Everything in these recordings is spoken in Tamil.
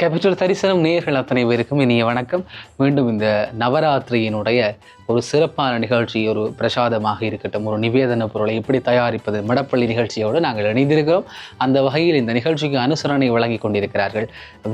கேபிட்டல் தரிசனம் நேர்கள் அத்தனை பேருக்கும் இனிய வணக்கம். மீண்டும் இந்த நவராத்திரியினுடைய ஒரு சிறப்பான நிகழ்ச்சி ஒரு பிரசாதமாக இருக்கட்டும் ஒரு நிவேதன பொருளை எப்படி தயாரிப்பது மடப்பள்ளி நிகழ்ச்சியோடு நாங்கள் இணைந்திருக்கிறோம். அந்த வகையில் இந்த நிகழ்ச்சிக்கு அனுசரணை வழங்கி கொண்டிருக்கிறார்கள்.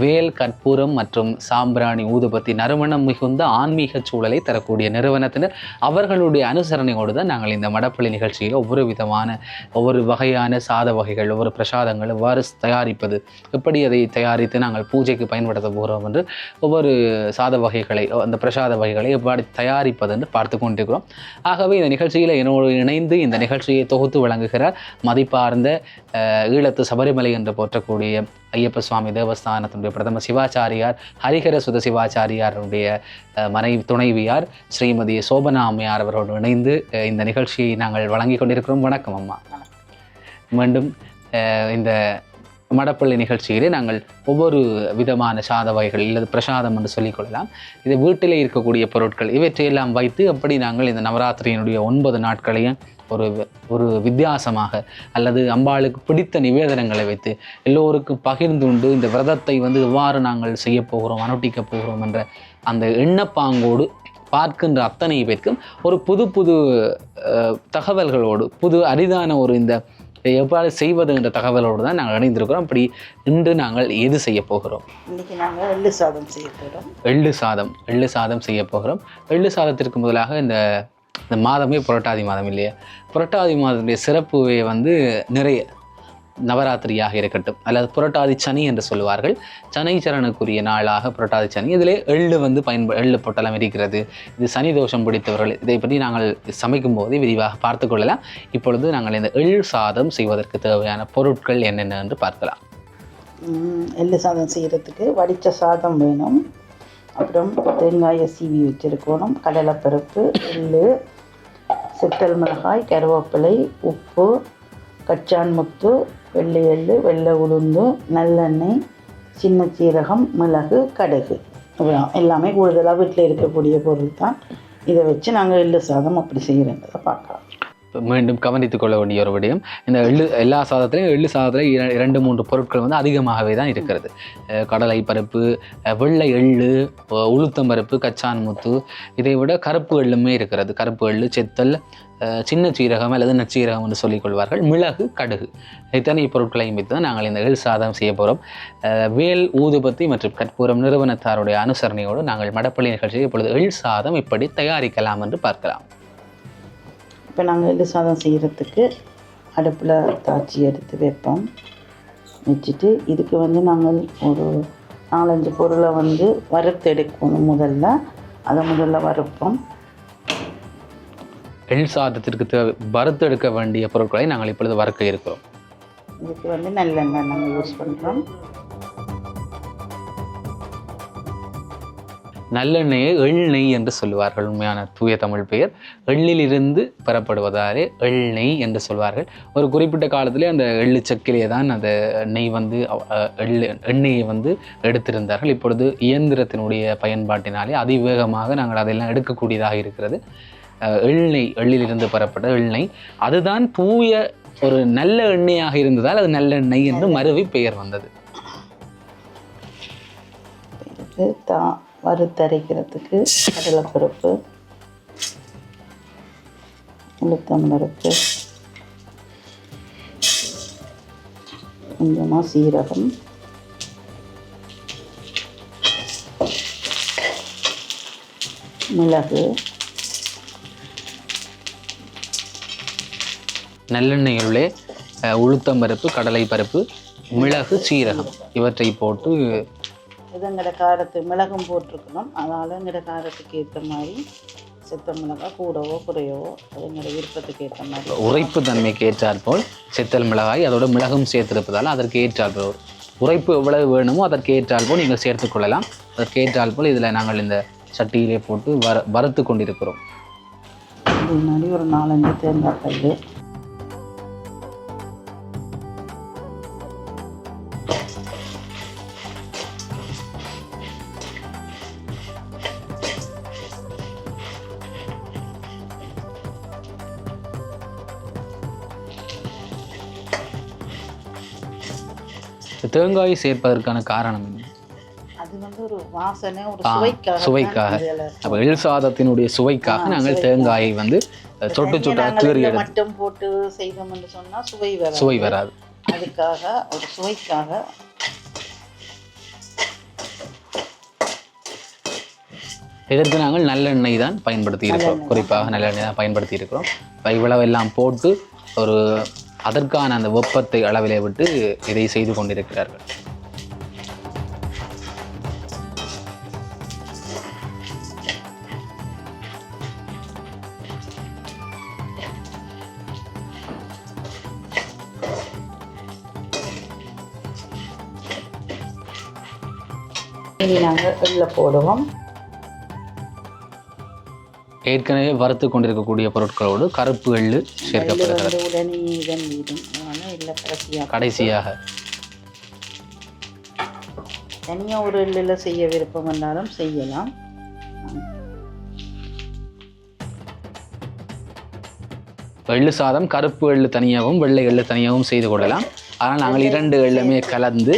வேல் கற்பூரம் மற்றும் சாம்பிராணி ஊதுபத்தி நறுமணம் மிகுந்த ஆன்மீக சூழலை தரக்கூடிய நிறுவனத்தினர் அவர்களுடைய அனுசரணையோடு தான் நாங்கள் இந்த மடப்பள்ளி நிகழ்ச்சியில் ஒவ்வொரு விதமான ஒவ்வொரு வகையான சாத வகைகள் ஒவ்வொரு பிரசாதங்கள் எவ்வாறு தயாரிப்பது எப்படி அதை தயாரித்து நாங்கள் பூஜை பூஜைக்கு பயன்படுத்த போகிறோம் என்று ஒவ்வொரு சாத வகைகளை அந்த பிரசாத வகைகளை எவ்வாறு தயாரிப்பது என்று பார்த்து கொண்டிருக்கிறோம். ஆகவே இந்த நிகழ்ச்சியில் என்னோடு இணைந்து இந்த நிகழ்ச்சியை தொகுத்து வழங்குகிறார் மதிப்பார்ந்த ஈழத்து சபரிமலை என்று போற்றக்கூடிய ஐயப்ப சுவாமி தேவஸ்தானத்தினுடைய பிரதம சிவாச்சாரியார் ஹரிஹர சுத சிவாச்சாரியாருடைய மனைவி துணைவியார் ஸ்ரீமதி சோபனா அம்மையார் அவரோடு இணைந்து இந்த நிகழ்ச்சியை நாங்கள் வழங்கி கொண்டிருக்கிறோம். வணக்கம் அம்மா. மீண்டும் இந்த மடப்பள்ளி நிகழ்ச்சியிலே நாங்கள் ஒவ்வொரு விதமான சாத வகைகள் அல்லது பிரசாதம் என்று சொல்லிக்கொள்ளலாம் இது வீட்டிலே இருக்கக்கூடிய பொருட்கள். இவற்றையெல்லாம் வைத்து அப்படி நாங்கள் இந்த நவராத்திரியினுடைய ஒன்பது நாட்களையும் ஒரு ஒரு வித்தியாசமாக அல்லது அம்பாளுக்கு பிடித்த நிவேதனங்களை வைத்து எல்லோருக்கும் பகிர்ந்துண்டு இந்த விரதத்தை வந்து எவ்வாறு நாங்கள் செய்ய போகிறோம் அனுட்டிக்க போகிறோம் என்ற அந்த எண்ணப்பாங்கோடு பார்க்கின்ற அத்தனை பேருக்கும் ஒரு புது புது தகவல்களோடு புது அரிதான ஒரு இந்த எவ்வாறு செய்வது என்ற தகவலோடு தான் நாங்கள் இணைந்திருக்கிறோம். அப்படி இன்று நாங்கள் எது செய்ய போகிறோம்? இன்னைக்கு நாங்கள் எள்ளு சாதம் செய்ய போகிறோம். எள்ளு சாதம் எள்ளு சாதம் செய்ய போகிறோம். எள்ளு சாதத்திற்கு முதலாக இந்த இந்த மாதமே புரட்டாதி மாதம் இல்லையா? புரட்டாதி மாதத்துடைய சிறப்புவே வந்து நிறைய நவராத்திரியாக இருக்கட்டும் அல்லது புரட்டாதி சனி என்று சொல்லுவார்கள். சனைச்சரனுக்குரிய நாளாக புரட்டாதி சனி. இதிலே எள்ளு வந்து பயன்ப எள்ளு பொட்டலம் இருக்கிறது இது சனி தோஷம் பிடித்தவர்கள். இதை பற்றி நாங்கள் சமைக்கும் போதே விரிவாக பார்த்து கொள்ளலாம். இப்பொழுது நாங்கள் இந்த எள் சாதம் செய்வதற்கு தேவையான பொருட்கள் என்னென்ன என்று பார்க்கலாம். எள்ளு சாதம் செய்கிறதுக்கு வடித்த சாதம் வேணும். அப்புறம் தேங்காயை சீவி வச்சுருக்கணும். கடலைப்பருப்பு எள்ளு சிற்றல் மிளகாய் கருவேப்பிலை உப்பு கச்சான் முத்து வெள்ளை எள்ளு வெள்ளை உளுந்து நல்லெண்ணெய் சின்ன சீரகம் மிளகு கடுகு. எல்லாமே கூடுதலாக வீட்டில் இருக்கக்கூடிய பொருள் தான் இதை வச்சு நாங்கள் எள்ளு சாதம் அப்படி செய்கிறோன்றதை பார்க்கலாம். மீண்டும் கவனித்துக் கொள்ள வேண்டிய ஒரு விடயம். இந்த எள்ளு எல்லா சாதத்திலையும் எள்ளு சாதத்திலையும் இரண்டு மூன்று பொருட்கள் வந்து அதிகமாகவே தான் இருக்கிறது. கடலை பருப்பு வெள்ளை எள்ளு உளுத்தம் பருப்பு கச்சான் முத்து இதை விட கருப்பு எள்ளுமே இருக்கிறது. கருப்பு எள்ளு செத்தல் சின்ன சீரகம் அல்லது நச்சீரகம் என்று சொல்லிக் கொள்வார்கள். மிளகு கடுகு. இத்தனை பொருட்களையும் வைத்து தான் நாங்கள் இந்த எள் சாதம் செய்ய போகிறோம் வேல் ஊதுபத்தி மற்றும் கற்பூரம் நிறுவனத்தாருடைய அனுசரணையோடு நாங்கள் மடப்பள்ளி நிகழ்ச்சியை இப்பொழுது எள் சாதம் இப்படி தயாரிக்கலாம் என்று பார்க்கலாம். இப்போ நாங்கள் எள்ளு சாதம் செய்கிறதுக்கு அடுப்பில் தாச்சி எடுத்து வைப்போம். வச்சுட்டு இதுக்கு வந்து நாங்கள் ஒரு நாலஞ்சு பொருளை வந்து வறுத்து எடுக்கணும் முதல்ல. அதை முதல்ல வறுப்போம். எள் சாதத்திற்கு தேவை வறுத்தெடுக்க வேண்டிய பொருட்களை நாங்கள் இப்பொழுது வறுக்க இருக்கிறோம். இதுக்கு வந்து நல்லெண்ணெய் நாங்கள் யூஸ் பண்ணுறோம். நல்லெண்ணெயை எள்நெய் என்று சொல்லுவார்கள். உண்மையான தூய தமிழ் பெயர். எள்ளிலிருந்து பெறப்படுவதாலே எள்நெய் என்று சொல்வார்கள். ஒரு குறிப்பிட்ட காலத்திலே அந்த எள்ளு சக்கிலே தான் அந்த நெய் வந்து எள் எண்ணெயை வந்து எடுத்திருந்தார்கள். இப்பொழுது இயந்திரத்தினுடைய பயன்பாட்டினாலே அதிவேகமாக நாங்கள் அதெல்லாம் எடுக்கக்கூடியதாக இருக்கிறது. எள்நெய் எள்ளிலிருந்து பெறப்பட்ட எள்நெய் அதுதான் தூய ஒரு நல்ல எண்ணெயாக இருந்ததால் அது நல்லெண்ணெய் என்று மருவி பெயர் வந்தது. வறுத்தரைக்கிறதுக்கு கடலைப்பருப்பு உளுத்தம் பருப்பு கொஞ்சமாக சீரகம் மிளகு நல்லெண்ணெயுள்ளே உளுத்தம் பருப்பு கடலை பருப்பு மிளகு சீரகம் இவற்றை போட்டு இது எங்கட காரத்து மிளகும் போட்டிருக்கணும். அதனால் எங்கட காரத்துக்கு ஏற்ற மாதிரி செத்த மிளகாய் கூடவோ குறையவோ அது எங்களோட விருப்பத்துக்கு ஏற்ற மாதிரி. உரைப்பு தன்மைக்கு ஏற்றாற்போல் செத்தல் மிளகாய் அதோட மிளகும் சேர்த்திருப்பதால் அதற்கு ஏற்றாற்போல் உரைப்பு எவ்வளவு வேணுமோ அதற்கு ஏற்றாற்போல் நீங்கள் சேர்த்துக்கொள்ளலாம் அதற்கு ஏற்றாற்போல் இதில் நாங்கள் இந்த சட்டியிலே போட்டு வர வறுத்து கொண்டிருக்கிறோம். மாதிரி ஒரு நாலஞ்சு தேங்காய் கல் தேங்காய் சேர்ப்பதற்கான காரணம் என்ன? அது வந்து ஒரு வாசனை ஒரு சுவைக்காக சுவைக்காக. அப்போ எள் சாதத்தினுடைய சுவைக்காக நாங்கள் தேங்காயை வந்து சொட்டு சொட்டா கீறி மட்டும் போட்டு செய்தோம்னு சொன்னா சுவை வராது. சுவை வராது. அதுக்காக ஒரு சுவைக்காக. இதற்கு நாங்கள் நல்லெண்ணெய் தான் பயன்படுத்தி இருக்கிறோம் குறிப்பாக நல்லெண்ணெய் தான் பயன்படுத்தி இருக்கிறோம் இவ்வளவு எல்லாம் போட்டு ஒரு அதற்கான அந்த வெப்பத்தை அளவிலே விட்டு இதை செய்து கொண்டிருக்கிறார்கள். இனி நாங்கள் எள்ள போடுவோம். ஏற்கனவே வறுத்து கொண்டிருக்கக்கூடிய பொருட்களோடு கருப்பு எள்ளு சேர்க்கப்படுகிறது. கடைசியாக. தனியாக ஒரு எள்ளில் செய்ய விருப்பம் இருந்தாலும் செய்யலாம். எள்ளு சாதம் கருப்பு எள்ளு தனியாகவும் வெள்ளை எள்ளு தனியாகவும் செய்து கொள்ளலாம். ஆனால் நாங்கள் இரண்டு எள்ளுமே கலந்து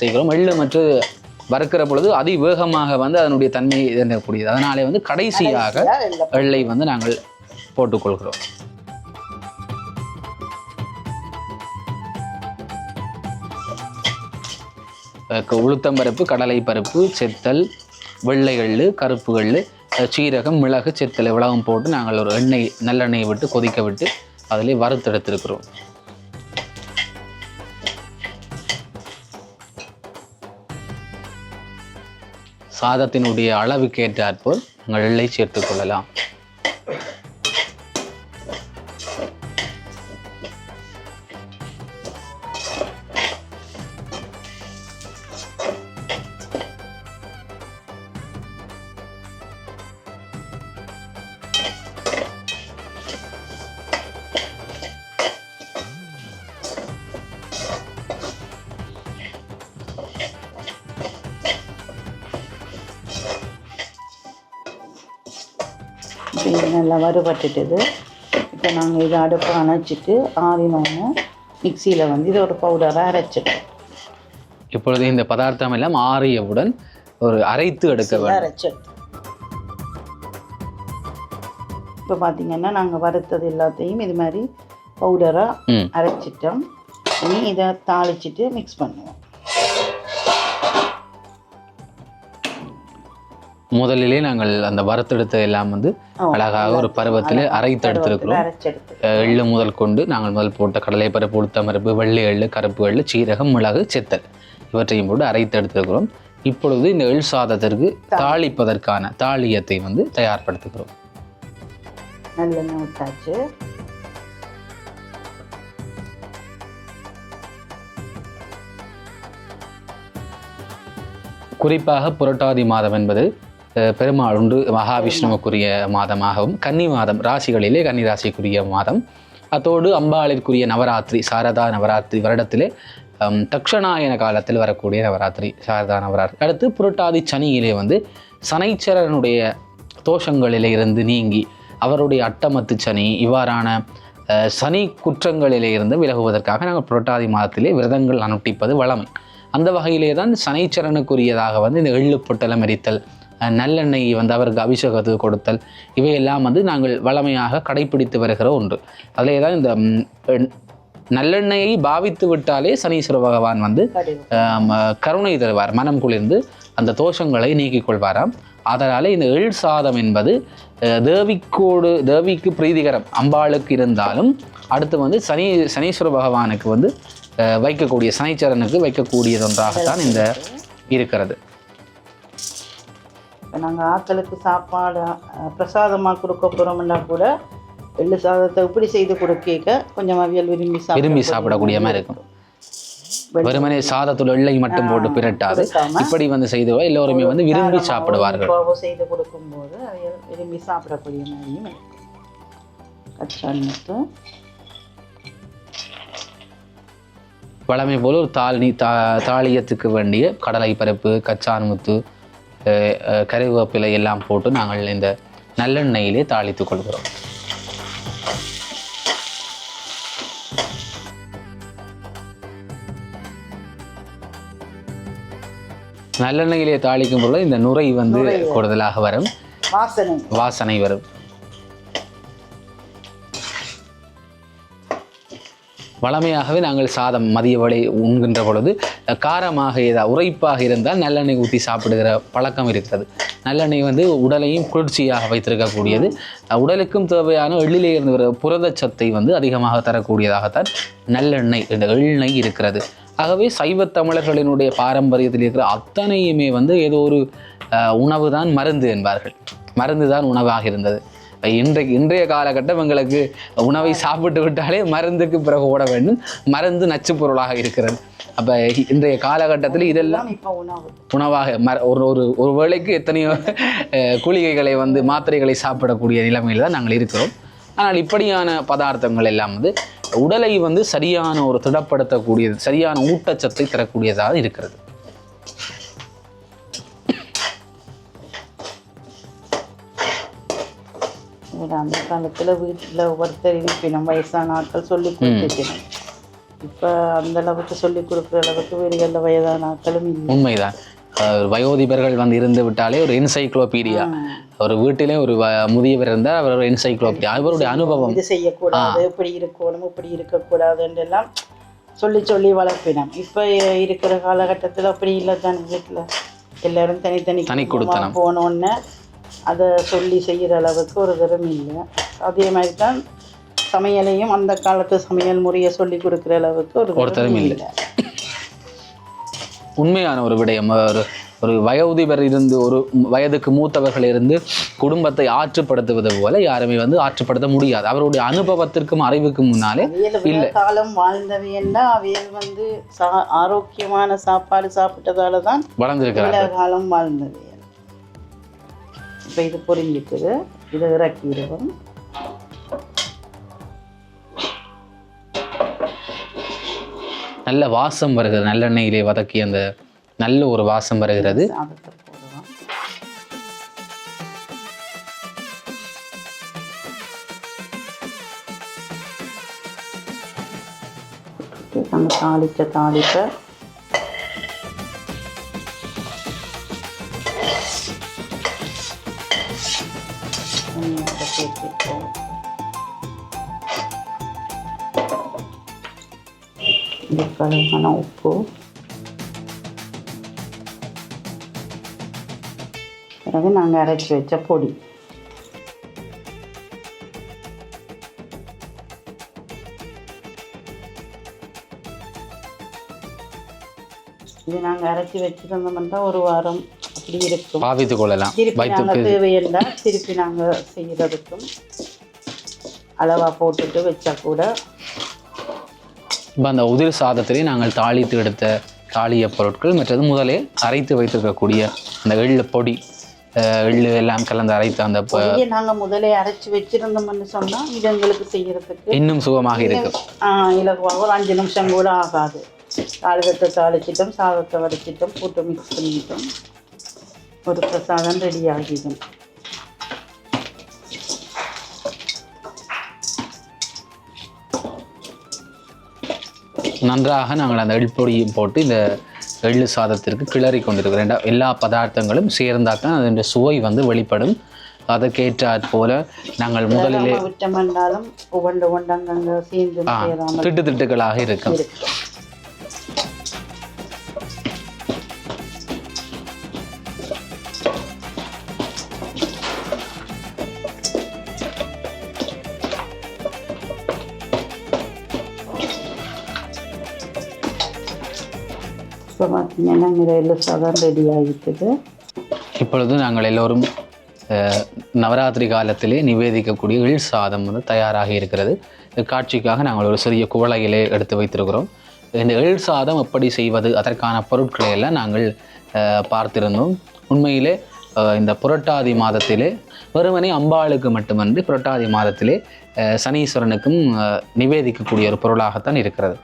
செய்கிறோம். எள்ளு மற்றும் வறுக்கிற பொழுது அதிவேகமாக வந்து அதனுடைய தன்மை இதக்கூடியது அதனாலே வந்து கடைசியாக எள்ளை வந்து நாங்கள் போட்டுக்கொள்கிறோம். உளுத்தம்பருப்பு கடலை பருப்பு செத்தல் வெள்ளை எள்ளு கருப்பு எள்ளு சீரகம் மிளகு செத்தல் இவ்வளவும் போட்டு நாங்கள் ஒரு எண்ணெய் நல்லெண்ணெயை விட்டு கொதிக்க விட்டு அதிலே வறுத்தெடுத்திருக்கிறோம். சாதத்தினுடைய அளவுக்கு ஏற்றாற்போல் நாங்கள் எள்ளை சேர்த்துக் கொள்ளலாம். நல்லா வறுபட்டுட்டுது. இப்போ நாங்கள் இதை அடுப்பை அணைச்சிட்டு ஆறினோன்னு மிக்சியில் வந்து இதை ஒரு பவுடராக அரைச்சிட்டோம் இப்பொழுது இந்த பதார்த்தம் எல்லாம் ஆறியவுடன் ஒரு அரைத்து எடுக்க வேண்டும். அரைச்சிட்டோம் இப்போ பார்த்தீங்கன்னா நாங்கள் வறுத்தது எல்லாத்தையும் இது மாதிரி பவுடராக அரைச்சிட்டோம். இனி இதை தாளிச்சிட்டு மிக்ஸ் பண்ணுவோம். முதலிலே நாங்கள் அந்த வறுத்தெடுத்த எல்லாம் வந்து அழகாக ஒரு பருவத்தில் அரைத்து எடுத்திருக்கிறோம். எள்ளு முதல் கொண்டு நாங்கள் முதல் போட்ட கடலை பருப்பு உளுத்தம் பருப்பு வெள்ளை எள்ளு கருப்பு எள்ளு சீரகம் மிளகு செத்தல் இவற்றையும் போட்டு அரைத்து எடுத்திருக்கிறோம். இப்பொழுது இந்த எள் சாதத்திற்கு தாளிப்பதற்கான தாளியத்தை வந்து தயார்படுத்துகிறோம். நல்லெண்ணெய் விட்டாச்சு. குறிப்பாக புரட்டாதி மாதம் என்பது பெருமாள் உண்டு. மகாவிஷ்ணுவுக்குரிய மாதமாகவும் கன்னி மாதம் ராசிகளிலே கன்னி ராசிக்குரிய மாதம். அத்தோடு அம்பாளிற்குரிய நவராத்திரி சாரதா நவராத்திரி வருடத்திலே தக்ஷணாயன காலத்தில் வரக்கூடிய நவராத்திரி சாரதா நவராத்திரி. அடுத்து புரட்டாதி சனியிலே வந்து சனைச்சரனுடைய தோஷங்களிலே இருந்து நீங்கி அவருடைய அட்டமத்து சனி இவ்வாறான சனி குற்றங்களிலே இருந்து விலகுவதற்காக நாங்கள் புரட்டாதி மாதத்திலே விரதங்கள் அனுட்டிப்பது வளமை. அந்த வகையிலே தான் சனைச்சரனுக்குரியதாக வந்து இந்த எள்ளு பொட்டலம் எரித்தல் நல்லெண்ணெய் வந்து அவருக்கு அபிஷேகத்துக்கு கொடுத்தல் இவையெல்லாம் வந்து நாங்கள் வளமையாக கடைபிடித்து வருகிற ஒன்று. அதிலே தான் இந்த நல்லெண்ணெயை பாவித்து விட்டாலே சனீஸ்வர பகவான் வந்து கருணை தருவார். மனம் குளிர்ந்து அந்த தோஷங்களை நீக்கிக் கொள்வாராம். அதனாலே இந்த எள் சாதம் என்பது தேவிக்கோடு தேவிக்கு பிரீதிகரம் அம்பாளுக்கு இருந்தாலும் அடுத்து வந்து சனி சனீஸ்வர பகவானுக்கு வந்து வைக்கக்கூடிய சனிச்சரனுக்கு வைக்கக்கூடியது ஒன்றாகத்தான் இந்த இருக்கிறது. இப்போ நாங்கள் ஆட்களுக்கு சாப்பாடு பிரசாதமாக கொடுக்க போகிறோம்னா கூட எள்ளு சாதத்தை இப்படி செய்து கொடுக்க கொஞ்சம் அவியல் விரும்பி விரும்பி சாப்பிடக்கூடிய மாதிரி இருக்கும். வெறுமனே சாதத்துல எள்ளை மட்டும் போட்டு பிரட்டாது. இப்படி வந்து செய்துவா? எல்லோருமே வந்து விரும்பி சாப்பிடுவார்கள். செய்து கொடுக்கும்போது விரும்பி சாப்பிடக்கூடிய மாதிரியும் கச்சான் மட்டும் போல ஒரு தாளி தா தாளியத்துக்கு வேண்டிய கடலை பருப்பு கச்சான் முத்து கறிவேப்பிலை எல்லாம் போட்டு நாங்கள் இந்த நல்லெண்ணெயிலே தாளித்துக் கொள்கிறோம். நல்லெண்ணெயிலே தாளிக்கும் பொழுது இந்த நுரை வந்து கூடுதலாக வரும். வாசனை. வாசனை வரும். வளமையாகவே நாங்கள் சாதம் மதிய வேளை உண்கின்ற பொழுது காரமாக ஏதாவது உரைப்பாக இருந்தால் நல்லெண்ணெய் ஊற்றி சாப்பிடுகிற பழக்கம் இருக்கிறது. நல்லெண்ணெய் வந்து உடலையும் குளிர்ச்சியாக வைத்திருக்கக்கூடியது. உடலுக்கும் தேவையான எள்ளிலே இருந்து வர புரதச்சத்தை வந்து அதிகமாக தரக்கூடியதாகத்தான் நல்லெண்ணெய் இந்த எண்ணெய் இருக்கிறது. ஆகவே சைவ தமிழர்களினுடைய பாரம்பரியத்தில் இருக்கிற அத்தனையுமே வந்து ஏதோ ஒரு உணவு தான் மருந்து என்பார்கள். மருந்து தான் உணவாக இருந்தது. இன்றைக்கு இன்றைய காலகட்டம் எங்களுக்கு உணவை சாப்பிட்டு விட்டாலே மருந்துக்கு பிறகு ஓட வேண்டும். மருந்து நச்சுப் பொருளாக இருக்கிறது. அப்போ இன்றைய காலகட்டத்தில் இதெல்லாம் உணவாக மர ஒரு ஒரு ஒரு வேளைக்கு எத்தனையோ குளிகைகளை வந்து மாத்திரைகளை சாப்பிடக்கூடிய நிலைமையில் தான் நாங்கள் இருக்கிறோம். ஆனால் இப்படியான பதார்த்தங்கள் எல்லாம் வந்து உடலை வந்து சரியான ஒரு திடப்படுத்தக்கூடியது சரியான ஊட்டச்சத்தை தரக்கூடியதாக இருக்கிறது. அந்த காலத்தில் வீட்டில் ஒவ்வொருத்தர் இருப்பினும் வயசான ஆட்கள் சொல்லி கொடுத்துக்கணும் இப்போ அந்த அளவுக்கு சொல்லி கொடுக்குற அளவுக்கு வீடுகளில் வயதான ஆட்களும் இல்லை. உண்மைதான். வயோதிபர்கள் வந்து இருந்து விட்டாலே ஒரு என்சைக்ளோபீடியா ஒரு வீட்டிலே ஒரு முதியவர் இருந்தால் அவர் ஒரு என்சைக்ளோபீடியா அவருடைய அனுபவம். இது செய்யக்கூடாது இப்படி இருக்கணும் இப்படி இருக்கக்கூடாதுன்னு எல்லாம் சொல்லி சொல்லி வளர்ப்பினோம். இப்போ இருக்கிற காலகட்டத்தில் அப்படி இல்லை தானே வீட்டில் எல்லாரும் தனித்தனி தனி கொடுத்தனம். போனோன்னே அதை சொல்லி செய்கிற அளவுக்கு ஒரு தரம் இல்லை. அதே மாதிரி தான் சமையலையும் அந்த காலத்து சமையல் முறையை சொல்லி கொடுக்குற அளவுக்கு ஒரு ஒருத்தரும் தரம் இல்லை. இல்லை. உண்மையான ஒரு விடயம். ஒரு ஒரு வயோதிபர் இருந்து ஒரு வயதுக்கு மூத்தவர்கள் இருந்து குடும்பத்தை ஆற்றுப்படுத்துவது போல யாருமே வந்து ஆற்றுப்படுத்த முடியாது. அவருடைய அனுபவத்திற்கும் அறிவுக்கும் முன்னாலே விழா காலம் வாழ்ந்தவையன்னா அவியல் வந்து சா ஆரோக்கியமான சாப்பாடு சாப்பிட்டதால தான் வளர்ந்திருக்கிறார் காலம் வாழ்ந்தவையல் இப்போ இது பொரிஞ்சிட்டுது இதை இறக்கிடுவோம். நல்ல வாசம் வருகிறது. நல்லெண்ணெயிலே வதக்கி அந்த நல்ல ஒரு வாசம் வருகிறது. நம்ம தாளிச்ச தாளிப்பை வெங்காயத்தை சேர்த்துப்போம் இந்த கழுவான உப்பு. பிறகு நாங்கள் அரைச்சி வச்ச பொடி. இது நாங்கள் அரைச்சி வச்சுருந்தோம்னா ஒரு வாரம். அப்படி இருக்கும். பாவித்துக் கொள்ளலாம் திருப்பி நாங்கள் தேவையெல்லாம் திருப்பி நாங்கள் செய்கிறதுக்கும் அளவாக போட்டுட்டு வச்சா கூட இப்போ அந்த உதிர் சாதத்திலே நாங்கள் தாளித்து எடுத்த தாளிய பொருட்கள் மற்றது முதலே அரைத்து வைத்திருக்கக்கூடிய அந்த எள்ளு பொடி எள்ளு எல்லாம் கலந்து அரைத்த அந்த நாங்கள் முதலே அரைச்சி வச்சிருந்தோம்னு சொன்னால் இது எங்களுக்கு செய்கிறதுக்கு இன்னும் சுகமாக இருக்கும். இலகுவாக ஒரு அஞ்சு நிமிஷம் கூட ஆகாது. தாளிகத்தை தாளிச்சிட்டோம் சாதத்தை வடிச்சிட்டோம் போட்டு மிக்ஸ் பண்ணிட்டோம். ஒரு பிரசாதம் ரெடி ஆகிடும். நன்றாக நாங்கள் அந்த எள் பொடியும் போட்டு இந்த எள்ளு சாதத்திற்கு கிளறி கொண்டிருக்கிறோம் எல்லா பதார்த்தங்களும் சேர்ந்தாத்தான் அதனுடைய சுவை வந்து வெளிப்படும். அதற்கேற்றாற் போல நாங்கள் முதலிலே திட்டு திட்டுகளாக இருக்கும். இப்போ பார்த்தீங்கன்னா இங்கே சாதம் ரெடி ஆகிட்டுது. இப்பொழுது நாங்கள் எல்லோரும் நவராத்திரி காலத்திலே நிவேதிக்கக்கூடிய எள் சாதம் வந்து தயாராகி இருக்கிறது. காட்சிக்காக நாங்கள் ஒரு சிறிய குவளையிலே எடுத்து வைத்திருக்கிறோம். இந்த எள் சாதம் எப்படி செய்வது அதற்கான பொருட்களை எல்லாம் நாங்கள் பார்த்திருந்தோம். உண்மையிலே இந்த புரட்டாதி மாதத்திலே வெறுமனே அம்பாளுக்கு மட்டுமன்றி புரட்டாதி மாதத்திலே சனீஸ்வரனுக்கும் நிவேதிக்கக்கூடிய ஒரு பொருளாகத்தான் இருக்கிறது.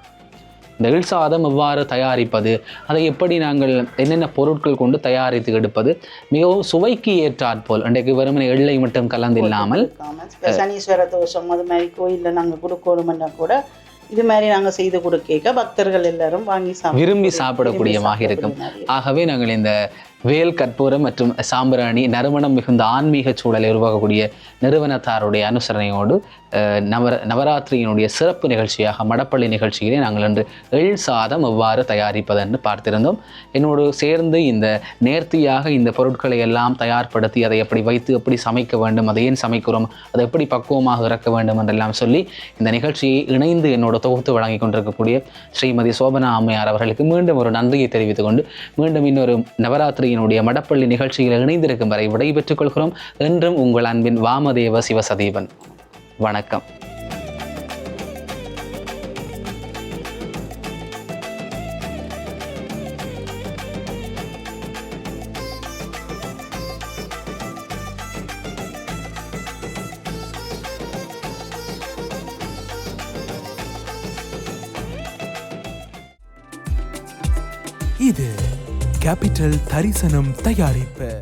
எள் சாதம் எவ்வாறு தயாரிப்பது? அதை எப்படி நாங்கள் என்னென்ன பொருட்கள் கொண்டு தயாரித்து எடுப்பது? மிகவும் சுவைக்கு ஏற்றாற்போல் அன்றைக்கு வெறுமனே எள்ளை மட்டும் கலந்து இல்லாமல் சனீஸ்வர தோஷம் அது மாதிரி கோயிலில் நாங்கள் கொடுக்கணும்னா கூட இது மாதிரி நாங்கள் செய்து கொடுக்க பக்தர்கள் எல்லாரும் வாங்கி விரும்பி சாப்பிடக்கூடியமாக இருக்கும். ஆகவே நாங்கள் இந்த வேல் கற்பூரம் மற்றும் சாம்பிராணி நறுமணம் மிகுந்த ஆன்மீக சூழலை உருவாக்கக்கூடிய நிறுவனத்தாருடைய அனுசரணையோடு நவர நவராத்திரியினுடைய சிறப்பு நிகழ்ச்சியாக மடப்பள்ளி நிகழ்ச்சியிலே நாங்கள் இன்று எள் சாதம் எவ்வாறு தயாரிப்பதென்று பார்த்திருந்தோம். என்னோடு சேர்ந்து இந்த நேர்த்தியாக இந்த பொருட்களை எல்லாம் தயார்படுத்தி அதை எப்படி வைத்து எப்படி சமைக்க வேண்டும் அதை ஏன் சமைக்கிறோம் அதை எப்படி பக்குவமாக இறக்க வேண்டும் என்றெல்லாம் சொல்லி இந்த நிகழ்ச்சியை இணைந்து என்னோட தொகுத்து வழங்கி கொண்டிருக்கக்கூடிய ஸ்ரீமதி சோபனா அம்மையார் அவர்களுக்கு மீண்டும் ஒரு நன்றியை தெரிவித்துக் கொண்டு மீண்டும் இன்னொரு நவராத்திரியினுடைய மடப்பள்ளி நிகழ்ச்சியில் இணைந்திருக்கும் வரை விடைபெற்றுக் கொள்கிறோம். என்றும் உங்கள் அன்பின் வாமதேவ சிவசதீவன் வணக்கம். இது கேபிட்டல் தரிசனம் தயாரிப்பு.